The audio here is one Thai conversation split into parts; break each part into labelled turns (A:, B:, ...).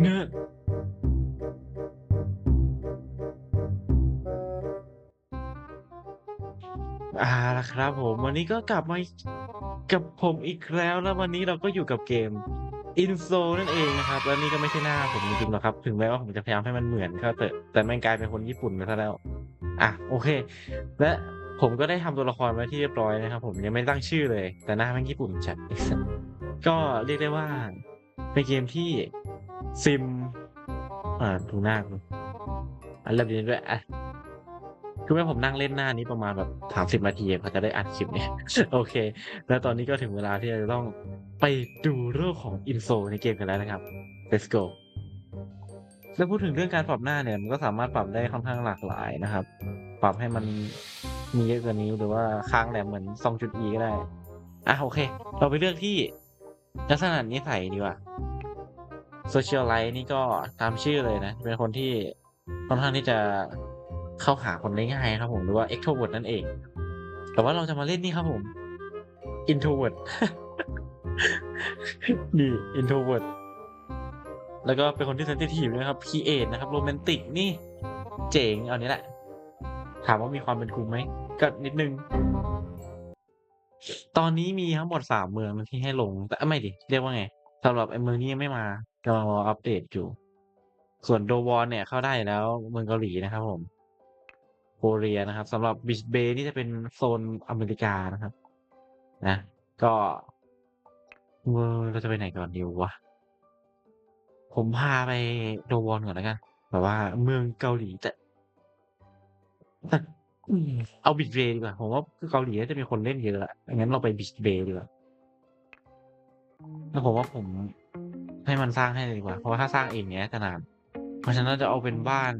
A: เนื้ออ่าละครับผม วันนี้ก็กลับมากับผมอีกแล้วแล้ววันนี้เราก็อยู่กับเกม i n s o นั่นเองนะครับ แล้วนี่ก็ไม่ใช่หน้าผมจริงๆหรอกครับ ถึงแม้ว่าผมจะพยายามให้มันเหมือนก็เถอะแต่มันกลายเป็นคนญี่ปุ่นไปซะแล้ว อะโอเค และผมก็ได้ทำตัวละครไว้ที่เรียบร้อยนะครับ ผมยังไม่ตั้งชื่อเลย แต่หน้ามันญี่ปุ่นจัดก็เรียกได้ว่าเป็นเกมที่ ซิม อ่าดูหน้ากูอันเริ่มดีด้วยอะคือแม่ผมนั่งเล่นหน้านี้ประมาณแบบสามสิบนาทีเขาจะได้อัดคลิปเนี่ย โอเค แล้วตอนนี้ก็ถึงเวลาที่เราจะต้องไปดูเรื่องของอินโซในเกมกันแล้วนะครับ let's go แล้วพูดถึงเรื่องการปรับหน้าเนี่ย มันก็สามารถปรับได้ค่อนข้างหลากหลายนะครับ ปรับให้มันมีเยอะกว่านี้หรือว่าค้างแหลมเหมือนซองจุด E ก็ได้ อะโอเค เราไปเลือกที่ลักษณะนิสัยดีกว่า Social Life นี่ก็ตามชื่อเลยนะ เป็นคนที่ค่อนข้างที่จะเข้าหาคนได้ง่ายครับผมหรือว่า extrovert นั่นเอง แต่ว่าเราจะมาเล่นนี่ครับผม introvert นี่ introvert แล้วก็เป็นคนที่ sensitive นะครับ create นะครับ romantic นี่เจ๋งเอานี้แหละ ถามว่ามีความเป็นคุมไหมก็นิดนึง ตอนนี้มีทั้งหมดสามเมืองที่ให้ลง แต่ไม่ดิ เรียกว่าไงสำหรับไอ้เมืองนี้ยังไม่มา รออัปเดตอยู่ ส่วนโดวอนเนี่ยเข้าได้แล้วเมืองเกาหลีนะครับผมโคเรียนะครับสำหรับบิชเบย์นี่จะเป็นโซนอเมริกานะครับ นะ ก็เมือเราจะไปไหนก่อนดีวะผมพาไปโดวอนก่อนแล้วกันแบบว่าเมืองเกาหลีแต่แต่เอาบิชเบย์ดีกว่าผมว่าเกาหลีน่าจะมีคนเล่นเยอะอะงั้นเราไปบิชเบย์ดีกว่าแล้วผมว่าผม ให้มันสร้างให้ดีกว่า เพราะว่าถ้าสร้างเองเนี้ยจะนาน เพราะฉะนั้นจะเอาเป็นบ้าน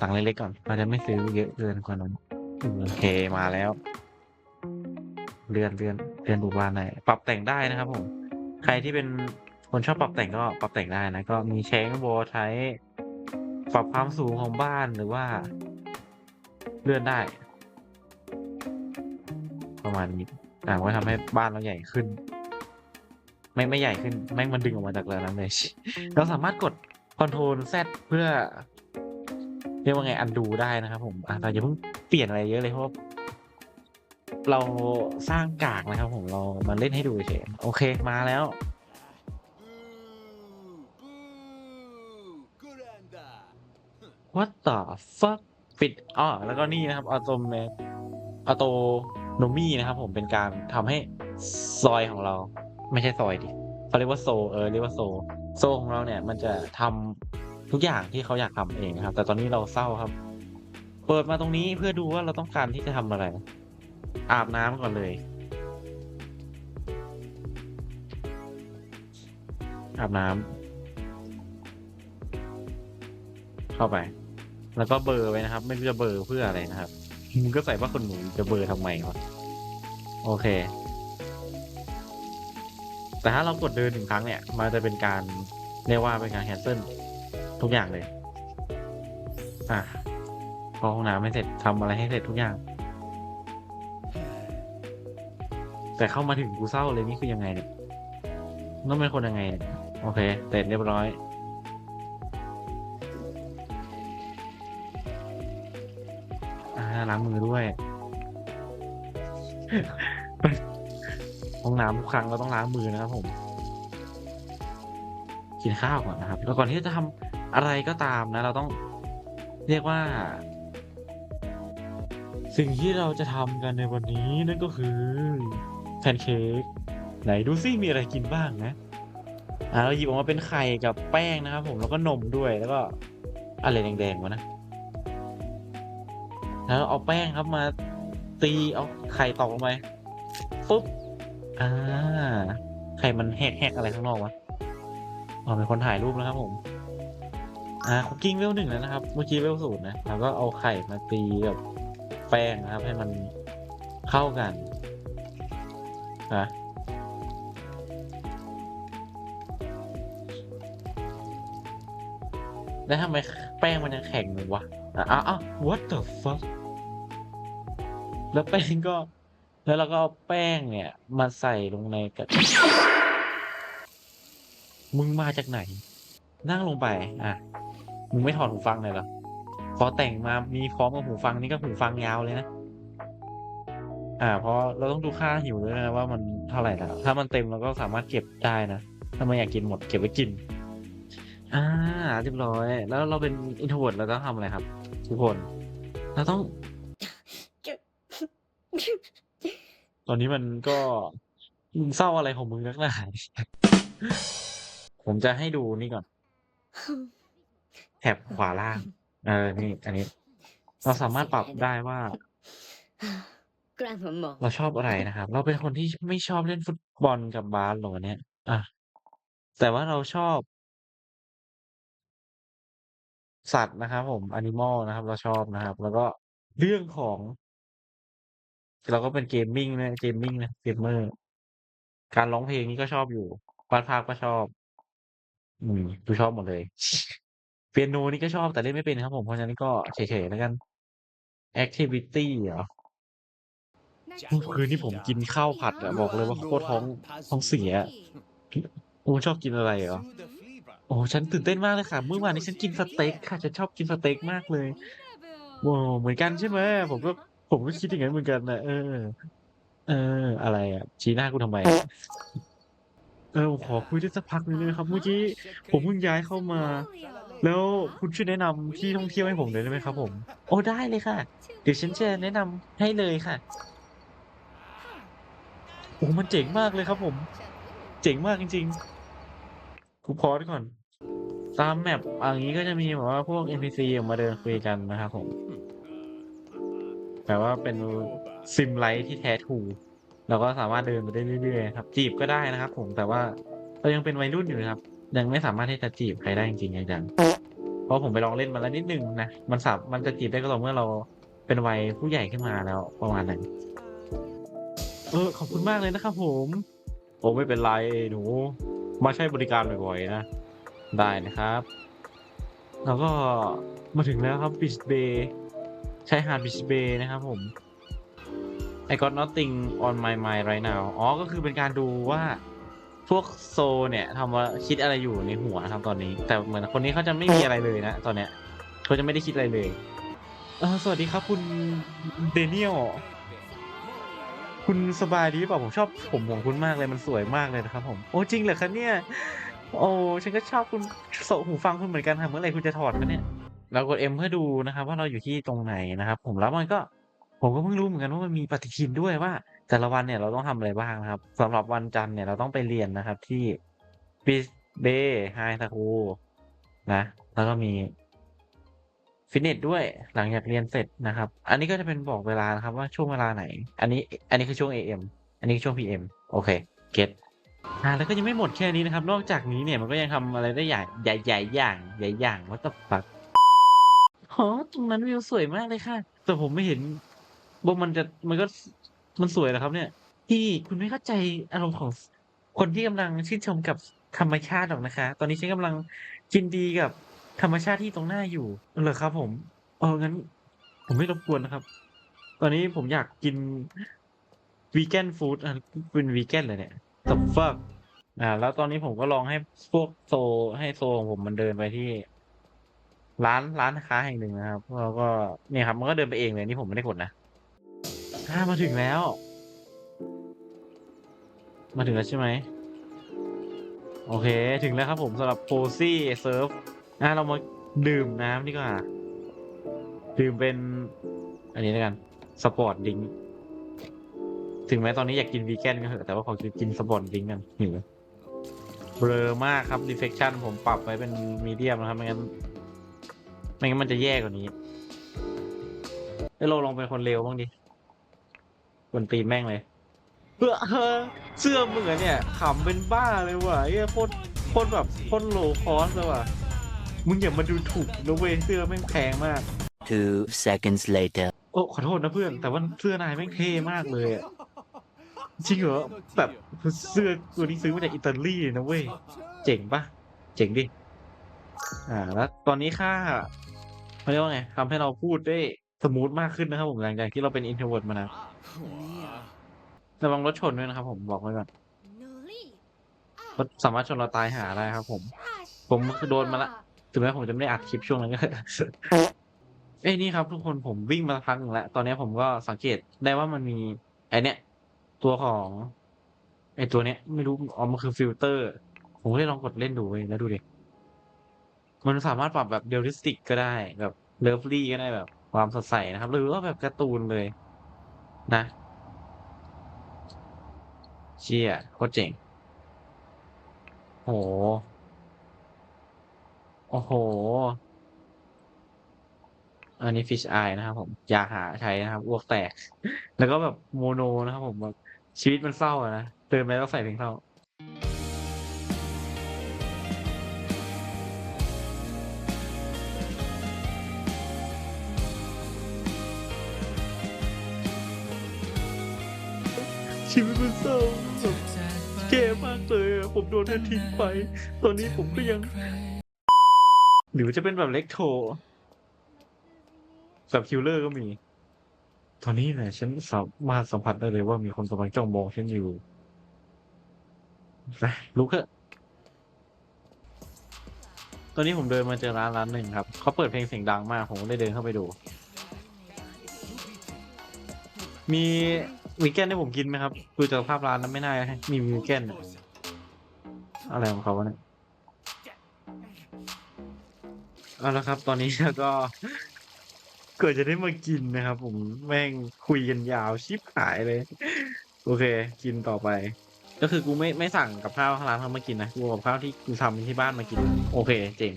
A: สั่งเล็กๆก่อนเราจะไม่ซื้อเยอะเกินกว่านั้นโอเคมาแล้ว เรือนเรือนเรือนดูบ้านไหนปรับแต่งได้นะครับ ผม ใครที่เป็นคนชอบปรับแต่งก็ปรับแต่งได้นะก็มีแชงโบใช้ปรับความสูงของบ้านหรือว่า เลื่อนได้ ประมาณนี้อ่าว่าทำให้บ้านเราใหญ่ขึ้น ไม่ไม่ใหญ่ขึ้นแม่งมันดึงออกมาจากเรือนั้นเลยเราสามารถกด Ctrl Z เพื่อเรียกว่าไงอันดูได้นะครับ ผมอะเราอย่าเพิ่งเปลี่ยนอะไรเยอะเลยเพราะเราสร้างกากนะครับ ผมเรามาเล่นให้ดูเฉยโอเคมาแล้ว
B: Boo! Kuranda!
A: What the fuck ปิดอ๋อแล้วก็นี่นะครับออโตเมออโตโนมีนะครับ ผมเป็นการทำให้ซอยของเรา ไม่ใช่ซอยดิเขาเรียกว่าโซ เออเรียกว่าโซ โซของเราเนี่ย มันจะทำทุกอย่างที่เขาอยากทำเองนะครับ แต่ตอนนี้เราเศร้าครับ เปิดมาตรงนี้เพื่อดูว่าเราต้องการที่จะทำอะไร อาบน้ำก่อนเลย อาบน้ำเข้าไป แล้วก็เบอร์ไว้นะครับ ไม่รู้จะเบอร์เพื่ออะไรนะครับมึงก็ใส่ว่าคนหนูจะเบอร์ทำไมวะโอเค แต่ถ้าเรากดเดินหนึ่งครั้งเนี่ย มันจะเป็นการเรียกว่าเป็นการแคนเซิลทุกอย่างเลย อะพอห้องน้ำไม่เสร็จทำอะไรให้เสร็จทุกอย่าง แต่เข้ามาถึงกูเศร้าเลยนี่คือยังไงเนี่ยต้องเป็นคนยังไง โอเคเสร็จเรียบร้อยอาล้างมือด้วย ห้องน้ำทุกครั้งเราต้องล้างมือนะครับผม กินข้าวก่อนนะครับ แล้วก่อนที่จะทำอะไรก็ตามนะ เราต้องเรียกว่า สิ่งที่เราจะทำกันในวันนี้นั่นก็คือแพนเค้กไหนดูซิมีอะไรกินบ้างนะอ่าเราหยิบออกมาเป็นไข่กับแป้งนะครับผมแล้วก็นมด้วยแล้วก็อะไรแดงๆวะนะ แล้วเอาแป้งครับมาตีเอาไข่ตอกลงไปปุ๊บ อ่าไข่มันแหกๆอะไรข้างนอกวะอ๋อเป็นคนถ่ายรูปนะครับผม อ่าคุกกิ้งเวลหนึ่งแล้วนะครับ เมื่อกี้เวลศูนย์นะ แล้วก็เอาไข่มาตีกับแป้งนะครับ ให้มันเข้ากันนะแล้วทำไมแป้งมันยังแข็งอยู่วะอะอ้าวอ้าว what the fuck แล้วแป้งก็ แล้วเราก็เอาแป้งเนี่ย มาใส่ลงในกระมึงมาจากไหน นั่งลงไป อะ มึงไม่ถอดหูฟังเลยเหรอ พอแต่งมามีพร้อมกับหูฟังนี่ก็หูฟังยาวเลยนะ อ่า เพราะเราต้องดูค่าหิวด้วยนะว่ามันเท่าไหร่แล้ว ถ้ามันเต็มเราก็สามารถเก็บได้นะ ถ้าไม่อยากกินหมดเก็บไว้กิน อ่าเรียบร้อย แล้วเราเป็นอินโทรเวิร์ดเราต้องทำอะไรครับ ทุกคน เราต้อง ตอนนี้มันก็มึงเศร้าอะไรของมึงนักหนาผมจะให้ดูนี่ก่อน แถบขวาล่าง เออ นี่ อันนี้ เราสามารถปรับได้ว่าเราชอบอะไรนะครับ เราเป็นคนที่ไม่ชอบเล่นฟุตบอลกับบาสหรอกอันเนี่ย อะ แต่ว่าเราชอบ สัตว์นะครับผม Animal นะครับ เราชอบนะครับ แล้วก็เรื่องของ เราก็เป็นเกมมิ่งนะเกมมิ่งนะเกมเมอร์การร้องเพลงนี่ก็ชอบอยู่วาดภาพก็ชอบ อืมดูชอบหมดเลย เปียโนนี่ก็ชอบแต่เล่นไม่เป็นครับผมเพราะฉะนั้นก็เฉยๆแล้วกันแอคทิวิตี้เหรอเมื่อคืนนี้ผมกินข้าวผัดอะบอกเลยว่าโคตรท้องท้องเสียโอ้ชอบกินอะไรเหรอโอ้ฉันตื่นเต้นมากเลยค่ะ เมื่อวานนี้ฉันกินสเต็กค่ะฉันชอบกินสเต็กมากเลยโอ้เหมือนกันใช่ไหมผมก็ ผมก็คิดอย่างนั้นเหมือนกันนะเออ เออ อะไรอะ ชี้หน้ากูทำไมอะเออผมขอคุยได้สักพักหนึงได้ไหมครับ เมื่อกี้ผมเพิ่งย้ายเข้ามา แล้วคุณช่วยแนะนำที่ท่องเที่ยวให้ผมหน่อยได้ไหมครับ ผม โอ้ได้เลยค่ะ เดี๋ยวฉันจะแนะนำให้เลยค่ะ โอ้มันเจ๋งมากเลยครับ ผม เจ๋งมากจริงๆกูพอดก่อน ตามแมปอย่างนี้ก็จะมีแบบว่าพวก NPC ออกมาเดินคุยกันนะครับผม แต่ว่าเป็นซิมไลท์ที่แท้ทรูเราก็สามารถเดินไปได้เรื่อยๆครับ จีบก็ได้นะครับ ผมแต่ว่าเรายังเป็นวัยรุ่นอยู่นะครับ ยังไม่สามารถที่จะจีบใครได้จริงๆจังๆเพราะผมไปลองเล่นมาแล้วนิดนึงนะมันสับมันจะจีบได้ก็ต่อเมื่อเราเป็นวัยผู้ใหญ่ขึ้นมาแล้วประมาณนั้นเออขอบคุณมากเลยนะครับ ผมโอ้ไม่เป็นไรหนูมาใช้บริการบ่อยๆนะได้นะครับ แล้วก็มาถึงแล้วครับบิชเบย์ ชายหาดบิชเบย์นะครับผม I got nothing on my mind right now อ๋อ ก็คือเป็นการดูว่าพวกโซเนี่ยทำว่าคิดอะไรอยู่ในหัวนะครับตอนนี้ แต่เหมือนคนนี้เขาจะไม่มีอะไรเลยนะ ตอนเนี้ยเขาจะไม่ได้คิดอะไรเลยเออสวัสดีครับคุณเดเนียล คุณสบายดีหรือเปล่าผมชอบผมของคุณมากเลยมันสวยมากเลยนะครับผม โอ้จริงเหรอคะเนี่ย โอ้ฉันก็ชอบคุณโสหูฟังคุณเหมือนกันค่ะเมื่อไหร่คุณจะถอดกันเนี่ย เรากด M เพื่อดูนะครับ ว่าเราอยู่ที่ตรงไหนนะครับ ผมแล้วมันก็ผมก็เพิ่งรู้เหมือนกันว่ามันมีปฏิทินด้วยว่า แต่ละวันเนี่ยเราต้องทำอะไรบ้างนะครับสำหรับวันจันทร์เนี่ยเราต้องไปเรียนนะครับที่บิสเบย์ไฮสคูนะแล้วก็มีฟิตเนสด้วยหลังจากเรียนเสร็จนะครับ อันนี้ก็จะเป็นบอกเวลานะครับว่าช่วงเวลาไหน อันนี้อันนี้คือช่วง AM อันนี้คือช่วง PM โอเคเก็ตอ่าแล้วก็ยังไม่หมดแค่นี้นะครับ นอกจากนี้เนี่ยมันก็ยังทำอะไรได้ใหญ่ใหญ่ใหญ่อย่างใหญ่อย่างว่าตปัก โหตรงนั้นวิวสวยมากเลยค่ะ แต่ผมไม่เห็นว่ามันจะมันก็มันสวยนะครับ เนี่ยพี่คุณไม่เข้าใจอารมณ์ของคนที่กำลังชื่นชมกับธรรมชาติหรอกนะคะ ตอนนี้ฉันกำลังกินดีกับธรรมชาติที่ตรงหน้าอยู่เหรอครับ ผมเอองั้น ผมไม่รบกวนนะครับ ตอนนี้ผมอยากกินวีแกนฟู้ดอะเป็นวีแกนเลยเนี่ยตบฟักอ่า แล้วตอนนี้ผมก็ลองให้พวกโซให้โซของผมมันเดินไปที่ ร้านร้านค้าแห่งหนึ่งนะครับแล้วก็เนี่ยครับ มันก็เดินไปเองเลยนี่ผมไม่ได้กดนะอ่ามาถึงแล้ว มาถึงแล้วใช่ไหมโอเค ถึงแล้วครับผมสำหรับโ o ซี่เซิร์ฟอะเรามาดื่มน้ำดีกว่า ดื่มเป็น อันนี้แล้วกัน สปอร์ตดิงถึงแม้ตอนนี้อยากกินวีแกนก็เถอะแต่ว่าขอกินสปอร์ตดิงกันหิวเบลอมากครับ reflection ผมปรับไว้เป็นมีเดียมนะครับไม่งั้น ไม่งั้นมันจะแย่กว่านี้เอ้ยเราลองเป็นคนเร็วบ้างดิคนตีนแม่งเลยเพื่อเสื้อเหมือนเนี่ยขำเป็นบ้าเลยว่ะเอ้ยโคตรโคตรแบบโคตรโลคอสเลยว่ะมึงอย่ามาดูถูกนะเว้ยเสื้อแม่งแพงมาก
C: Two seconds later.
A: โอ้ขอโทษนะเพื่อน แต่ว่าเสื้อนายแม่งเท่มากเลยอะจริงเหรอแบบเสื้อตัวนี้ซื้อมาจากอิตาลีเลยนะเว้ย เจ๋งปะเจ๋งดิ อ่าแล้วตอนนี้ค่า เขาเรียกว่าไงทำให้เราพูดได้สมูทมากขึ้นนะครับผมหลังจากที่เราเป็นอินโทรเวิร์ดมานะระวังรถชนด้วยนะครับผมบอกไว้ก่อนรถสามารถชนเราตายหาได้ครับ ผมเพผมคือโดนมาละถึงแม้ผมจะไม่ได้อัดคลิปช่วงนั้นก็เอ้ยนี่ครับ ทุกคนผมวิ่งมาสักพักหนึ่งแล้ว ตอนนี้ผมก็สังเกตได้ว่ามันมีไอเนี้ยตัวของไอตัวเนี้ย ไม่รู้อ๋อมันคือฟิลเตอร์ ผมก็เลยลองกดเล่นดูเว้ยแล้วดูดิ มันสามารถปรับแบบเรียลลิสติกก็ได้แบบเลิฟลี่ก็ได้แบบ ความสดใสนะครับ หรือว่าแบบการ์ตูนเลย นะเชี่ยโคตรเจ๋งโห โอ้โห อันนี้ฟิชอายนะครับผม อย่าหาใช้นะครับอ้วกแตก แล้วก็แบบโมโนนะครับผมแบบชีวิตมันเศร้าอะนะเติมไปแล้วใส่เพลงเศร้า ชีวิตมันเศร้าแบบแย่มากเลยอะผมโดนนั่นทิ้งไป ตอนนี้ผมก็ยัง หรือจะเป็นแบบเล็กโทแบบคิลเลอร์ก็มี ตอนนี้เนี่ยฉันสามารถสัมผัสได้เลยว่ามีคนกำลังจ้องมองฉันอยู่ไปลุกเถอะตอนนี้ผมเดินมาเจอร้านร้านหนึ่งครับ เขาเปิดเพลงเสียงดังมาก ผมเลยเดินเข้าไปดู มี วีแกนให้ผมกินไหมครับดูจากภาพร้านนั้นไม่น่าให้มีวีแกนอะอะไรของเขาวะเนี่ยเอาละครับ ตอนนี้ก็เกิดจะได้มากินนะครับ ผมแม่งคุยกันยาวชิบหายเลย โอเค กินต่อไป ก็คือกูไม่ไม่สั่งกับข้าวร้านเขามากินนะกูเอากับข้าวที่กูทำที่บ้านมากิน โอเค เจ๋ง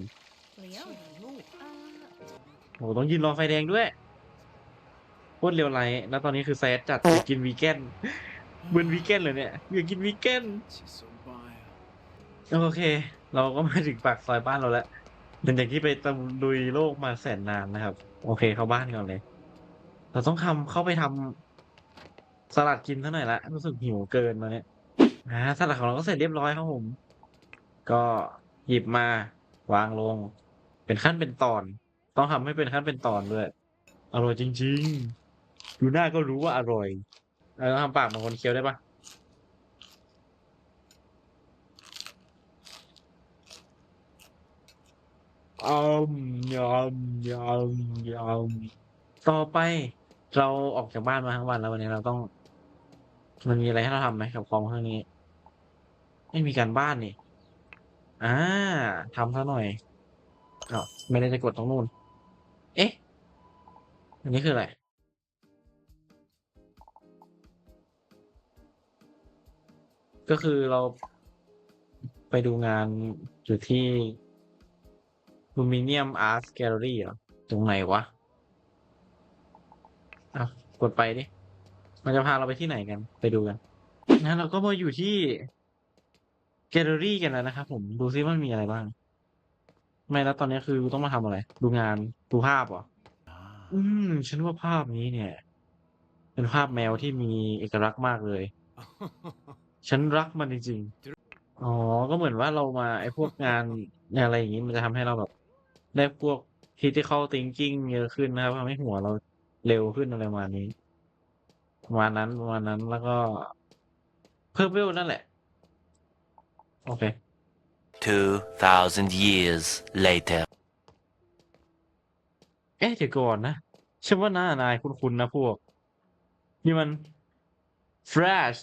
A: โหต้องยืนรอไฟแดงด้วยโค ตรเร็วไรแล้วตอนนี้คือแซดจัดอยากกินวีแกนเบือนวีแกนเลยเนี่ยอยากกินวีแกนโอเค เราก็มาถึงปากซอยบ้านเราแล้วหลังจากที่ไปตะลุยโลกมาแสนนานนะครับ โอเคเข้าบ้านก่อนเลย เราต้องทำเข้าไปทำสลัดกินเท่าไหร่อยละรู้สึกหิวเกินมาเนี่ยอ่าสลัดของเราก็เสร็จเรียบร้อยครับผม ก็หยิบมาวางลง เป็นขั้นเป็นตอน ต้องทำให้เป็นขั้นเป็นตอนด้วยอร่อยจริง ๆ ดูหน้าก็รู้ว่าอร่อยเราต้องทำปากเหมือนคนเคี้ยวได้ปะยำยำยำยำต่อไปเราออกจากบ้านมาทั้งวันแล้ววันนี้เราต้อง มันมีอะไรให้เราทำไหมกับคอมเครื่องนี้ ไม่มีการบ้านนี่อ่าทำซะหน่อยอ้าวไม่ได้จะกดตรงนู้น เอ๊ะ อันนี้คืออะไร ก็คือเราไปดูงานอยู่ที่ลูมิเนียมอาร์ตแกลเลอรี่เหรอ ตรงไหนวะอะกดไปดิ มันจะพาเราไปที่ไหนกัน ไปดูกันงั้นเราก็มาอยู่ที่แกลเลอรี่กันแล้วนะครับผมดูซิว่ามันมีอะไรบ้าง ไม่แล้วตอนนี้คือต้องมาทำอะไร ดูงานดูภาพเหรอ อืม ฉันว่าภาพนี้เนี่ย เป็นภาพแมวที่มีเอกลักษณ์มากเลย ฉันรักมันจริงๆ อ๋อ ก็เหมือนว่าเรามาไอ้พวกงานอะไรอย่างนี้มันจะทำให้เราแบบได้พวก critical thinking เยอะขึ้นนะครับทำให้หัวเราเร็วขึ้นอะไรประมาณนี้ประมาณนั้นประมาณนั้นแล้วก็ เพิ่มเวลนั่นแหละ โอเค
C: 2,000 years later.
A: เอ๊ะเดี๋ยวก่อนนะฉันว่าหน้านายคุ้นๆนะพวก นี่มัน Flash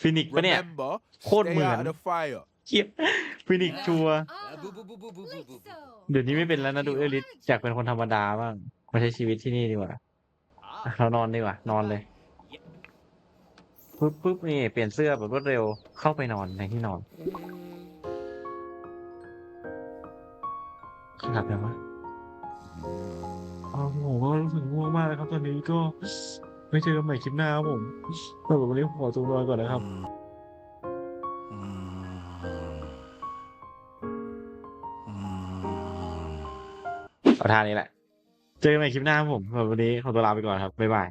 A: ฟินิกปะเนี่ย
B: Remember,
A: โคตรเหมื
B: stay
A: อน
B: out of the fire.
A: เกียฟินิกชัวร์
D: เดี๋
A: เดี๋
D: ย
A: ยวว
D: นี้
A: นี้
D: ไม่
A: ไม่
D: เป็
A: เป็นน
D: แล้
A: แล้วว
D: นะ
A: นะ
D: ดู
A: ดู
D: เอ
A: เอ
D: ลิ
A: ลิ
D: ส
A: สอยากเป็นคนธรรมดาบ้างมาใช้ชีวิตที่นี่ดีกว่า อะเรานอนดีกว่า นอนเลยปุ๊บปุ๊บนี่เปลี่ยนเสื้อแบบรวดเร็วเข้าไปนอนในที่นอนขนาดไหนวะอ้าวผมก็รู้สึกง่วงมากเลยครับตอนนี้ก็ ไม่เจอกันใหม่คลิปหน้าครับผมสำหรับวันนี้ผมขอตัวนอนก่อนนะครับเอาท่านี้แหละ เจอกันใหม่คลิปหน้าครับผมสำหรับวันนี้ขอตัวลาไปก่อนครับ บ๊ายบาย